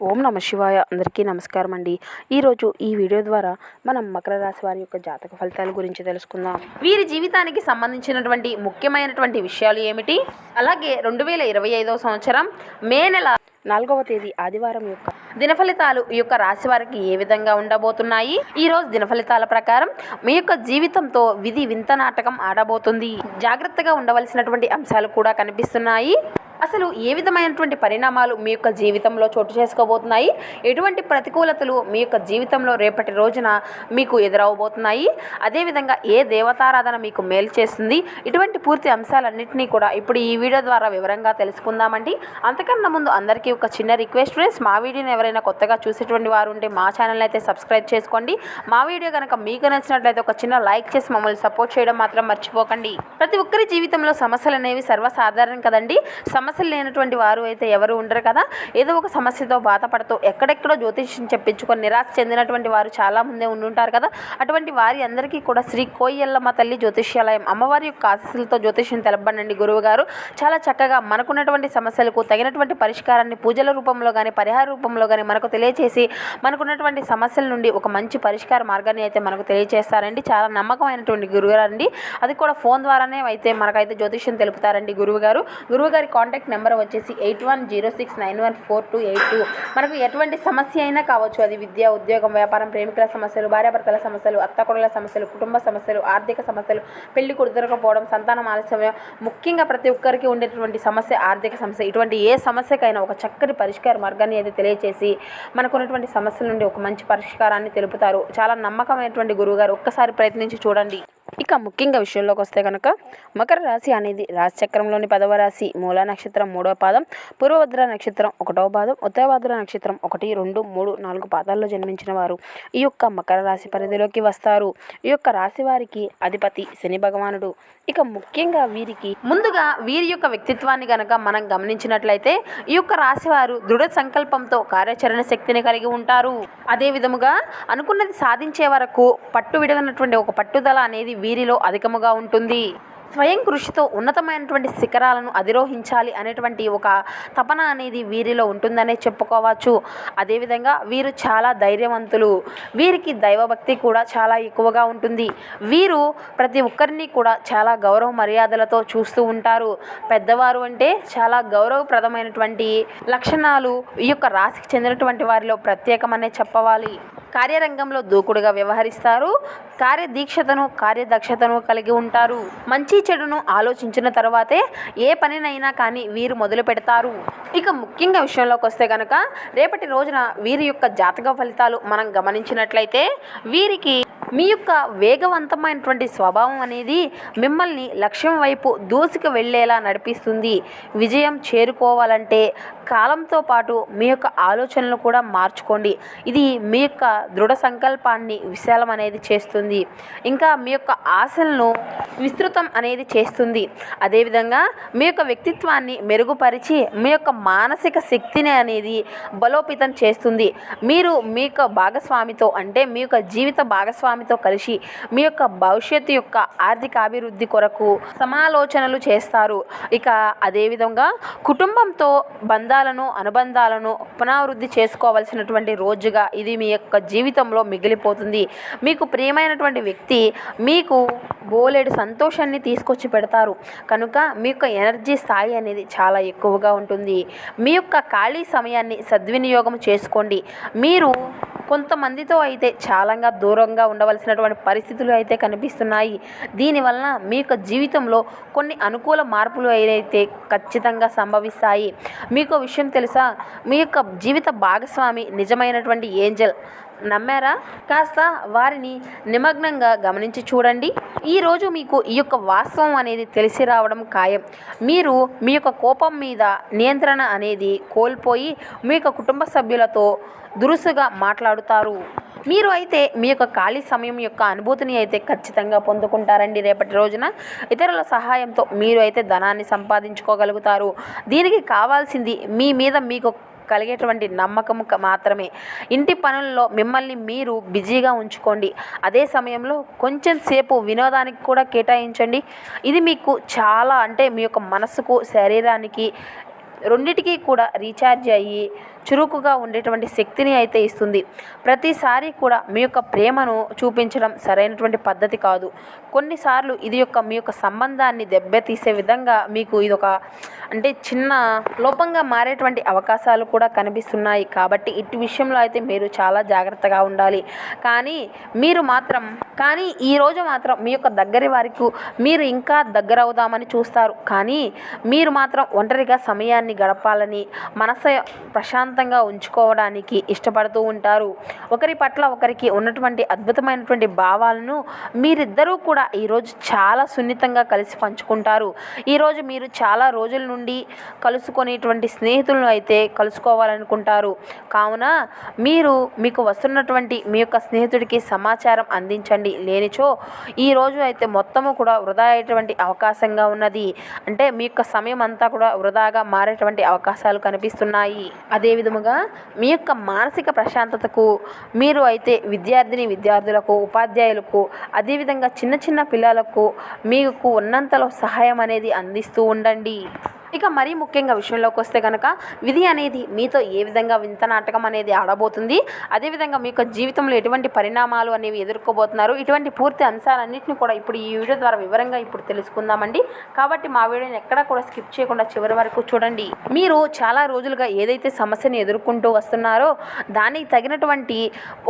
ఓం నమ శివాయ. అందరికీ నమస్కారం అండి. ఈరోజు ఈ వీడియో ద్వారా మనం మకర రాశి వారి యొక్క జాతక ఫలితాల గురించి తెలుసుకుందాం. వీరి జీవితానికి సంబంధించినటువంటి ముఖ్యమైనటువంటి విషయాలు ఏమిటి? అలాగే రెండు వేల ఇరవై ఐదవ సంవత్సరం మే నెల నాలుగవ తేదీ ఆదివారం యొక్క దినఫలితాలు ఈ యొక్క రాశి వారికి ఏ విధంగా ఉండబోతున్నాయి? ఈ రోజు దినఫలితాల ప్రకారం మీ యొక్క జీవితంతో విధి వింత నాటకం ఆడబోతుంది. జాగ్రత్తగా ఉండవలసినటువంటి అంశాలు కూడా కనిపిస్తున్నాయి. అసలు ఏ విధమైనటువంటి పరిణామాలు మీ యొక్క జీవితంలో చోటు చేసుకోబోతున్నాయి? ఎటువంటి ప్రతికూలతలు మీ యొక్క జీవితంలో రేపటి రోజున మీకు ఎదురవబోతున్నాయి? అదేవిధంగా ఏ దేవతారాధన మీకు మేలు చేస్తుంది? ఇటువంటి పూర్తి అంశాలన్నింటినీ కూడా ఇప్పుడు ఈ వీడియో ద్వారా వివరంగా తెలుసుకుందామండి. అంతకన్నా ముందు అందరికీ ఒక చిన్న రిక్వెస్ట్ ఫ్రెండ్స్ మా వీడియోని ఎవరైనా కొత్తగా చూసేటువంటి వారు ఉంటే మా ఛానల్ అయితే సబ్స్క్రైబ్ చేసుకోండి. మా వీడియో కనుక మీకు నచ్చినట్లయితే ఒక చిన్న లైక్ చేసి మమ్మల్ని సపోర్ట్ చేయడం మాత్రం మర్చిపోకండి. ప్రతి ఒక్కరి జీవితంలో సమస్యలు అనేవి సర్వసాధారణం కదండి. సమస్య సమస్యలు లేనటువంటి వారు అయితే ఎవరు ఉండరు కదా? ఏదో ఒక సమస్యతో బాధపడుతూ ఎక్కడెక్కడో జ్యోతిష్యం చెప్పించుకొని నిరాశ చెందినటువంటి వారు చాలా మందే ఉండుంటారు కదా? అటువంటి వారి అందరికీ కూడా శ్రీ కోయ్యల్లమ్మ తల్లి జ్యోతిష్యాలయం అమ్మవారి యొక్క ఆశస్సులతో జ్యోతిష్యం తెలపండి గురువు గారు చాలా చక్కగా మనకున్నటువంటి సమస్యలకు తగినటువంటి పరిష్కారాన్ని పూజల రూపంలో కానీ పరిహార రూపంలో కానీ మనకు తెలియచేసి మనకున్నటువంటి సమస్యల నుండి ఒక మంచి పరిష్కార మార్గాన్ని అయితే మనకు తెలియజేస్తారండి చాలా నమ్మకమైనటువంటి గురువుగారు అండి అది కూడా ఫోన్ ద్వారానే అయితే మనకైతే జ్యోతిష్యం తెలుపుతారండి గురువు గారు గురువు గారి కాంటాక్ట్ నెంబర్ వచ్చేసి eight one zero six nine one four two eight two. మనకు ఎటువంటి సమస్య అయినా కావచ్చు అది విద్య ఉద్యోగం వ్యాపారం ప్రేమికుల సమస్యలు భార్యాభర్తల సమస్యలు అత్తకొడల సమస్యలు కుటుంబ సమస్యలు ఆర్థిక సమస్యలు పెళ్ళి కుదరకపోవడం సంతానం ఆలస్యం ముఖ్యంగా ప్రతి ఒక్కరికి ఉండేటువంటి సమస్య ఆర్థిక సమస్య. ఇటువంటి ఏ సమస్యకైనా ఒక చక్కటి పరిష్కార మార్గాన్ని అయితే తెలియచేసి మనకున్నటువంటి సమస్యల నుండి ఒక మంచి పరిష్కారాన్ని తెలుపుతారు. చాలా నమ్మకమైనటువంటి గురువుగారు ఒక్కసారి ప్రయత్నించి చూడండి. ఇక ముఖ్యంగా విషయంలోకి వస్తే కనుక మకర రాశి అనేది రాశి చక్రంలోని పదవ రాశి మూల నక్షత్రం మూడవ పాదం పూర్వభద్ర నక్షత్రం ఒకటవ పాదం ఉత్తరభద్ర నక్షత్రం ఒకటి రెండు మూడు నాలుగు పాదాల్లో జన్మించిన వారు ఈ యొక్క మకర రాశి పరిధిలోకి వస్తారు. ఈ యొక్క రాశి వారికి అధిపతి శని భగవానుడు. ఇక ముఖ్యంగా వీరికి ముందుగా వీరి యొక్క వ్యక్తిత్వాన్ని గనక మనం గమనించినట్లయితే ఈ యొక్క రాశి వారు దృఢ సంకల్పంతో కార్యాచరణ శక్తిని కలిగి ఉంటారు. అదే విధముగా అనుకున్నది సాధించే వరకు పట్టు విడగనటువంటి ఒక పట్టుదల అనేది వీరిలో అధికముగా ఉంటుంది. స్వయం కృషితో ఉన్నతమైనటువంటి శిఖరాలను అధిరోహించాలి అనేటువంటి ఒక తపన అనేది వీరిలో ఉంటుందనే చెప్పుకోవచ్చు. అదేవిధంగా వీరు చాలా ధైర్యవంతులు. వీరికి దైవభక్తి కూడా చాలా ఎక్కువగా ఉంటుంది. వీరు ప్రతి ఒక్కరిని కూడా చాలా గౌరవ మర్యాదలతో చూస్తూ ఉంటారు. పెద్దవారు అంటే చాలా గౌరవప్రదమైనటువంటి లక్షణాలు ఈ యొక్క రాశికి చెందినటువంటి వారిలో ప్రత్యేకమనే చెప్పవాలి. కార్యరంగంలో దూకుడుగా వ్యవహరిస్తారు. కార్యదీక్షతను కార్యదక్షతను కలిగి ఉంటారు. మంచి చెడును ఆలోచించిన తర్వాతే ఏ పనినైనా కానీ వీరు మొదలు పెడతారు. ఇక ముఖ్యంగా విషయంలోకి వస్తే కనుక రేపటి రోజున వీరి యొక్క జాతక ఫలితాలు మనం గమనించినట్లయితే వీరికి మీ యొక్క వేగవంతమైనటువంటి స్వభావం అనేది మిమ్మల్ని లక్ష్యం వైపు దూసుకు వెళ్ళేలా నడిపిస్తుంది. విజయం చేరుకోవాలంటే కాలంతో పాటు మీ యొక్క ఆలోచనలు కూడా మార్చుకోండి. ఇది మీ యొక్క దృఢ సంకల్పాన్ని విశాలం అనేది చేస్తుంది. ఇంకా మీ యొక్క ఆశలను విస్తృతం అనేది చేస్తుంది. అదేవిధంగా మీ యొక్క వ్యక్తిత్వాన్ని మెరుగుపరిచి మీ యొక్క మానసిక శక్తిని అనేది బలోపేతం చేస్తుంది. మీరు మీ యొక్క భాగస్వామితో అంటే మీ యొక్క జీవిత భాగస్వామి స్వామితో కలిసి మీ యొక్క భవిష్యత్తు యొక్క ఆర్థిక అభివృద్ధి కొరకు సమాలోచనలు చేస్తారు. ఇక అదేవిధంగా కుటుంబంతో బంధాలను అనుబంధాలను పునరావృద్ధి చేసుకోవాల్సినటువంటి రోజుగా ఇది మీ యొక్క జీవితంలో మిగిలిపోతుంది. మీకు ప్రియమైనటువంటి వ్యక్తి మీకు బోలెడు సంతోషాన్ని తీసుకొచ్చి పెడతారు. కనుక మీ యొక్క ఎనర్జీ స్థాయి అనేది చాలా ఎక్కువగా ఉంటుంది. మీ యొక్క ఖాళీ సమయాన్ని సద్వినియోగం చేసుకోండి. మీరు కొంతమందితో అయితే చాలాగా దూరంగా ఉండవలసినటువంటి పరిస్థితులు అయితే కనిపిస్తున్నాయి. దీనివలన మీ యొక్క జీవితంలో కొన్ని అనుకూల మార్పులు అయితే ఖచ్చితంగా సంభవిస్తాయి. మీకు విషయం తెలుసా? మీ యొక్క జీవిత భాగస్వామి నిజమైనటువంటి ఏంజల్ నమ్మారా? కాస్త వారిని నిమగ్నంగా గమనించి చూడండి. ఈరోజు మీకు ఈ యొక్క వాస్తవం అనేది తెలిసి రావడం ఖాయం. మీరు మీ యొక్క కోపం మీద నియంత్రణ అనేది కోల్పోయి మీ యొక్క కుటుంబ సభ్యులతో దురుసుగా మాట్లాడుతారు. మీరు అయితే మీ యొక్క ఖాళీ సమయం యొక్క అనుభూతిని అయితే ఖచ్చితంగా పొందుకుంటారండి రేపటి రోజున. ఇతరుల సహాయంతో మీరు అయితే ధనాన్ని సంపాదించుకోగలుగుతారు. దీనికి కావాల్సింది మీ మీద మీకు కలిగేటువంటి నమ్మకం మాత్రమే. ఇంటి పనుల్లో మిమ్మల్ని మీరు బిజీగా ఉంచుకోండి. అదే సమయంలో కొంచెం సేపు వినోదానికి కూడా కేటాయించండి. ఇది మీకు చాలా అంటే మీ యొక్క మనసుకు శరీరానికి రెండిటికీ కూడా రీఛార్జ్ అయ్యి చురుకుగా ఉండేటువంటి శక్తిని అయితే ఇస్తుంది. ప్రతిసారి కూడా మీ యొక్క ప్రేమను చూపించడం సరైనటువంటి పద్ధతి కాదు. కొన్నిసార్లు ఇది యొక్క మీ యొక్క సంబంధాన్ని దెబ్బతీసే విధంగా మీకు ఇది ఒక అంటే చిన్న లోపంగా మారేటువంటి అవకాశాలు కూడా కనిపిస్తున్నాయి. కాబట్టి ఇటు విషయంలో అయితే మీరు చాలా జాగ్రత్తగా ఉండాలి. కానీ మీరు మాత్రం కానీ ఈరోజు మాత్రం మీ యొక్క దగ్గరి వారికి మీరు ఇంకా దగ్గర అవుదామని చూస్తారు. కానీ మీరు మాత్రం ఒంటరిగా సమయాన్ని గడపాలని మనసు ప్రశాంత ప్రశాంతంగా ఉంచుకోవడానికి ఇష్టపడుతూ ఉంటారు. ఒకరి పట్ల ఒకరికి ఉన్నటువంటి అద్భుతమైనటువంటి భావాలను మీరిద్దరూ కూడా ఈరోజు చాలా సున్నితంగా కలిసి పంచుకుంటారు. ఈరోజు మీరు చాలా రోజుల నుండి కలుసుకునేటువంటి స్నేహితులను అయితే కలుసుకోవాలనుకుంటారు. కావున మీరు మీకు వస్తున్నటువంటి మీ యొక్క స్నేహితుడికి సమాచారం అందించండి. లేనిచో ఈరోజు అయితే మొత్తము కూడా వృధా అయ్యేటువంటి అవకాశంగా ఉన్నది. అంటే మీ యొక్క సమయం అంతా కూడా వృధాగా మారేటువంటి అవకాశాలు కనిపిస్తున్నాయి. అదేవిధంగా విధముగా మీ యొక్క మానసిక ప్రశాంతతకు మీరు అయితే విద్యార్థిని విద్యార్థులకు ఉపాధ్యాయులకు అదేవిధంగా చిన్న చిన్న పిల్లలకు మీకు ఉన్నంతలో సహాయం అనేది అందిస్తూ ఉండండి. ఇక మరీ ముఖ్యంగా విషయంలోకి వస్తే కనుక విధి అనేది మీతో ఏ విధంగా వింత నాటకం అనేది ఆడబోతుంది అదేవిధంగా మీ యొక్క జీవితంలో ఎటువంటి పరిణామాలు అనేవి ఎదుర్కోబోతున్నారు ఇటువంటి పూర్తి అంశాలన్నింటినీ కూడా ఇప్పుడు ఈ వీడియో ద్వారా వివరంగా ఇప్పుడు తెలుసుకుందామండి. కాబట్టి మా వీడియోని ఎక్కడా కూడా స్కిప్ చేయకుండా చివరి వరకు చూడండి. మీరు చాలా రోజులుగా ఏదైతే సమస్యను ఎదుర్కొంటూ వస్తున్నారో దానికి తగినటువంటి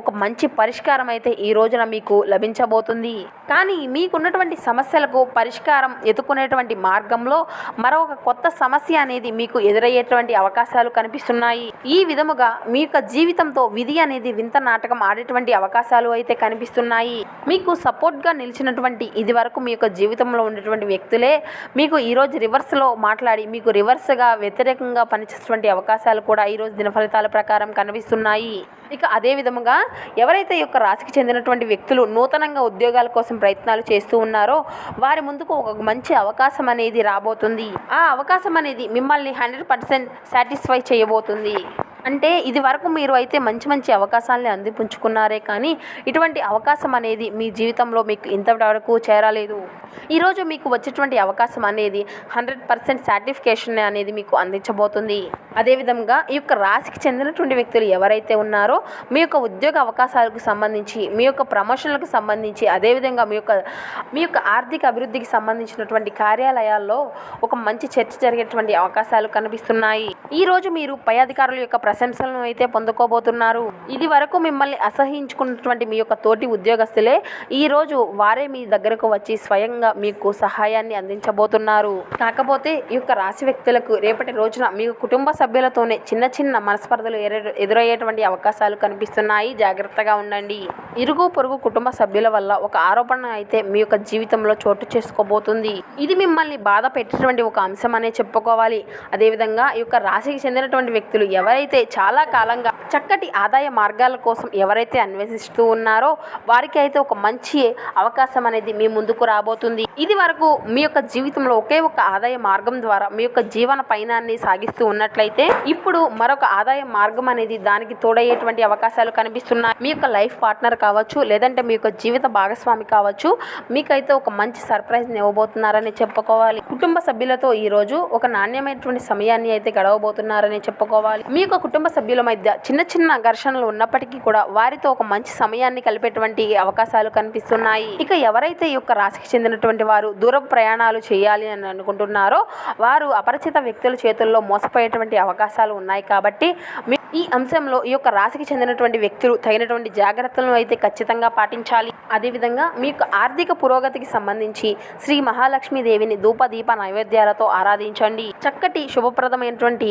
ఒక మంచి పరిష్కారం అయితే ఈ రోజున మీకు లభించబోతుంది. కానీ మీకున్నటువంటి సమస్యలకు పరిష్కారం ఎదుర్కొనేటువంటి మార్గంలో మరొక కొత్త సమస్య అనేది మీకు ఎదురయ్యేటువంటి అవకాశాలు కనిపిస్తున్నాయి. ఈ విధముగా మీ యొక్క జీవితంతో విధి అనేది వింత నాటకం ఆడేటువంటి అవకాశాలు అయితే కనిపిస్తున్నాయి. మీకు సపోర్ట్గా నిలిచినటువంటి ఇది వరకు మీ యొక్క జీవితంలో ఉండేటువంటి వ్యక్తులే మీకు ఈరోజు రివర్స్లో మాట్లాడి మీకు రివర్స్గా వ్యతిరేకంగా పనిచేసేటువంటి అవకాశాలు కూడా ఈరోజు దిన ఫలితాల ప్రకారం కనిపిస్తున్నాయి. ఇక అదే విధముగా ఎవరైతే ఈ యొక్క రాశికి చెందినటువంటి వ్యక్తులు నూతనంగా ఉద్యోగాల కోసం ప్రయత్నాలు చేస్తూ ఉన్నారో వారి ముందుకు ఒక మంచి అవకాశం అనేది రాబోతుంది. ఆ అవకాశం అనేది మిమ్మల్ని హండ్రెడ్ పర్సెంట్ సాటిస్ఫై చేయబోతుంది. అంటే ఇది వరకు మీరు అయితే మంచి మంచి అవకాశాలని అందిపుంచుకున్నారే కానీ ఇటువంటి అవకాశం అనేది మీ జీవితంలో మీకు ఇంతవరకు చేరలేదు. ఈరోజు మీకు వచ్చేటువంటి అవకాశం అనేది హండ్రెడ్ పర్సెంట్ సాటిఫికేషన్ అనేది మీకు అందించబోతుంది. అదేవిధంగా ఈ యొక్క రాశికి చెందినటువంటి వ్యక్తులు ఎవరైతే ఉన్నారో మీ యొక్క ఉద్యోగ అవకాశాలకు సంబంధించి మీ యొక్క ప్రమోషన్లకు సంబంధించి అదేవిధంగా మీ యొక్క మీ యొక్క ఆర్థిక అభివృద్ధికి సంబంధించినటువంటి కార్యాలయాల్లో ఒక మంచి చర్చ జరిగేటువంటి అవకాశాలు కనిపిస్తున్నాయి. ఈ రోజు మీరు పై అధికారుల యొక్క ప్రశంసలను అయితే పొందుకోబోతున్నారు. ఇది వరకు మిమ్మల్ని అసహించుకున్నటువంటి మీ యొక్క తోటి ఉద్యోగస్తులే ఈ రోజు వారే మీ దగ్గరకు వచ్చి స్వయంగా మీకు సహాయాన్ని అందించబోతున్నారు. కాకపోతే ఈ యొక్క రాశి వ్యక్తులకు రేపటి రోజున మీ కుటుంబ సభ్యులతోనే చిన్న చిన్న మనస్పర్ధలు ఎదురయ్యేటువంటి అవకాశాలు కనిపిస్తున్నాయి. జాగ్రత్తగా ఉండండి. ఇరుగు పొరుగు కుటుంబ సభ్యుల వల్ల ఒక ఆరోపణ అయితే మీ యొక్క జీవితంలో చోటు చేసుకోబోతుంది. ఇది మిమ్మల్ని బాధ పెట్టినటువంటి ఒక అంశం అనే చెప్పుకోవాలి. అదేవిధంగా ఈ యొక్క రాశికి చెందినటువంటి వ్యక్తులు ఎవరైతే చాలా కాలంగా చక్కటి ఆదాయ మార్గాల కోసం ఎవరైతే అన్వేషిస్తూ ఉన్నారో వారికి అయితే ఒక మంచి అవకాశం అనేది మీ ముందుకు రాబోతుంది. ఇది వరకు మీ యొక్క జీవితంలో ఒకే ఒక ఆదాయ మార్గం ద్వారా మీ యొక్క జీవన పయనాన్ని సాగిస్తూ ఉన్నట్లయితే ఇప్పుడు మరొక ఆదాయ మార్గం అనేది దానికి తోడయ్యేటువంటి అవకాశాలు కనిపిస్తున్నాయి. మీ యొక్క లైఫ్ పార్ట్నర్ కావచ్చు లేదంటే మీ యొక్క జీవిత భాగస్వామి కావచ్చు మీకైతే ఒక మంచి సర్ప్రైజ్ ఇవ్వబోతున్నారని చెప్పుకోవాలి. కుటుంబ సభ్యులతో ఈ రోజు ఒక నాణ్యమైనటువంటి సమయాన్ని అయితే పోతున్నారని చెప్పుకోవాలి. మీ యొక్క కుటుంబ సభ్యుల మధ్య చిన్న చిన్న ఘర్షణలు ఉన్నప్పటికీ కూడా వారితో ఒక మంచి సమయాన్ని కలిపేటువంటి అవకాశాలు కనిపిస్తున్నాయి. ఇక ఎవరైతే ఈ యొక్క రాశికి చెందినటువంటి వారు దూర ప్రయాణాలు చేయాలి అని అనుకుంటున్నారో వారు అపరిచిత వ్యక్తుల చేతుల్లో మోసపోయేటువంటి అవకాశాలు ఉన్నాయి కాబట్టి మీ ఈ అంశంలో ఈ యొక్క రాశికి చెందినటువంటి వ్యక్తులు తగినటువంటి జాగ్రత్తలను అయితే ఖచ్చితంగా పాటించాలి. అదేవిధంగా మీ యొక్క ఆర్థిక పురోగతికి సంబంధించి శ్రీ మహాలక్ష్మీదేవిని ధూప దీప నైవేద్యాలతో ఆరాధించండి. చక్కటి శుభప్రదమైనటువంటి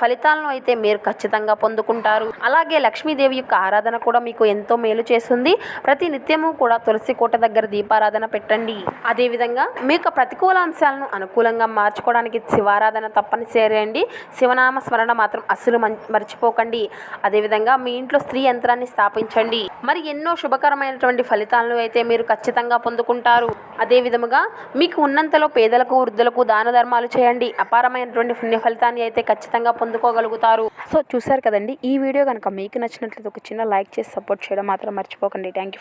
ఫలితాలను అయితే మీరు ఖచ్చితంగా పొందుకుంటారు. అలాగే లక్ష్మీదేవి యొక్క ఆరాధన కూడా మీకు ఎంతో మేలు చేస్తుంది. ప్రతి నిత్యము కూడా తులసి కోట దగ్గర దీపారాధన పెట్టండి. అదేవిధంగా మీ యొక్క ప్రతికూల అంశాలను అనుకూలంగా మార్చుకోవడానికి శివారాధన తప్పనిసరి అండి. శివనామ స్మరణ మాత్రం అస్సలు మర్చిపోకండి. అదేవిధంగా మీ ఇంట్లో స్త్రీ యంత్రాన్ని స్థాపించండి. మరి ఎన్నో శుభకరమైనటువంటి ఫలితాలను అయితే మీరు ఖచ్చితంగా పొందుకుంటారు. అదే విధముగా మీకు ఉన్నంతలో పేదలకు వృద్ధులకు దాన ధర్మాలు చేయండి. అపారమైనటువంటి పుణ్య ఫలితాన్ని అయితే ఖచ్చితంగా పొందుకోగలుగుతారు. సో చూసారు కదండి ఈ వీడియో కనుక మీకు నచ్చినట్లయితే ఒక చిన్న లైక్ చేసి సపోర్ట్ చేయడం మాత్రం మర్చిపోకండి. Thank you